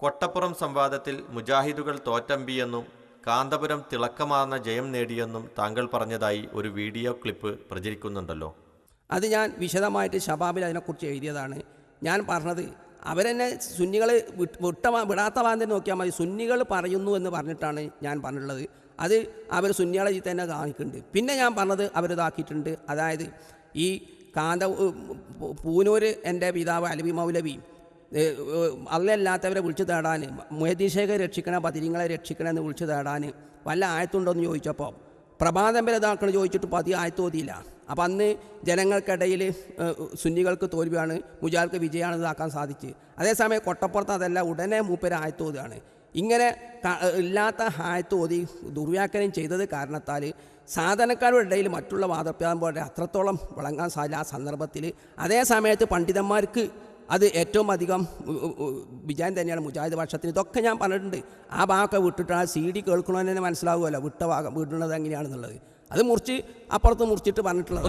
കൊട്ടപ്പുറം സംവാദത്തിൽ മുജാഹിദുകൾ തോറ്റമ്പിയെന്നും കാന്തപുരം തിളക്കമാർന്ന ജയം നേടിയെന്നും താങ്കൾ പറഞ്ഞതായി ഒരു വീഡിയോ ക്ലിപ്പ് പ്രചരിക്കുന്നുണ്ടല്ലോ. അത് ഞാൻ വിശദമായിട്ട് ഷബാബിൽ അതിനെക്കുറിച്ച് എഴുതിയതാണ്. ഞാൻ പറഞ്ഞത് അവരെന്നെ സുന്നികൾ വിട്ട വിടാത്ത വാന്തം നോക്കിയാൽ മതി. സുന്നികൾ പറയുന്നു എന്ന് പറഞ്ഞിട്ടാണ് ഞാൻ പറഞ്ഞിട്ടുള്ളത്. അത് അവർ സുന്നികളെ തന്നെ കാണിക്കുന്നുണ്ട്. പിന്നെ ഞാൻ പറഞ്ഞത് അവരിതാക്കിയിട്ടുണ്ട്. അതായത് ഈ കാന്ത പൂനൂർ എന്റെ പിതാവ് അലബി മൗലവി അല്ലല്ലാത്തവരെ വിളിച്ചു തേടാൻ മുഹദ്ദീഷേഖെ രക്ഷിക്കണ പതിരിങ്ങളെ രക്ഷിക്കണം എന്ന് വിളിച്ചു തേടാൻ വല്ല ആയത്തുണ്ടോ എന്ന് ചോദിച്ചപ്പോൾ പ്രഭാതം വരെ ഇതാക്കണം ചോദിച്ചിട്ട് പതി ആയത്തോതിയില്ല അപ്പം അന്ന് ജനങ്ങൾക്കിടയിൽ സുന്നികൾക്ക് തോൽവിയാണ് മുജാർക്ക് വിജയമാണ് ഇതാക്കാൻ സാധിച്ച്. അതേസമയം കൊട്ടപ്പുറത്ത് അതല്ല ഉടനെ മൂപ്പര് ആയത്തോതിയാണ് ഇങ്ങനെ ഇല്ലാത്ത ആയത്തോതി ദുർവ്യാഖ്യാനം ചെയ്തത് കാരണത്താൽ സാധനക്കാരുടെ ഇടയിൽ മറ്റുള്ള വാദപ്രദം പോലെ അത്രത്തോളം വിളങ്ങാൻ സാധില്ല ആ സന്ദർഭത്തിൽ അതേ സമയത്ത് പണ്ഡിതന്മാർക്ക് അത് ഏറ്റവും അധികം വിജയം തന്നെയാണ് മുജാഹിദ് പക്ഷത്തിന് ഇതൊക്കെ ഞാൻ പറഞ്ഞിട്ടുണ്ട്. ആ ഭാഗമൊക്കെ വിട്ടിട്ട് ആ സി ഡി കേൾക്കണമെന്ന് തന്നെ മനസ്സിലാവുമല്ലോ. വിട്ട ഭാഗം വിടുന്നത് എങ്ങനെയാണെന്നുള്ളത്. അത് മുറിച്ച് അപ്പുറത്ത് മുറിച്ചിട്ട് പറഞ്ഞിട്ടുള്ളത്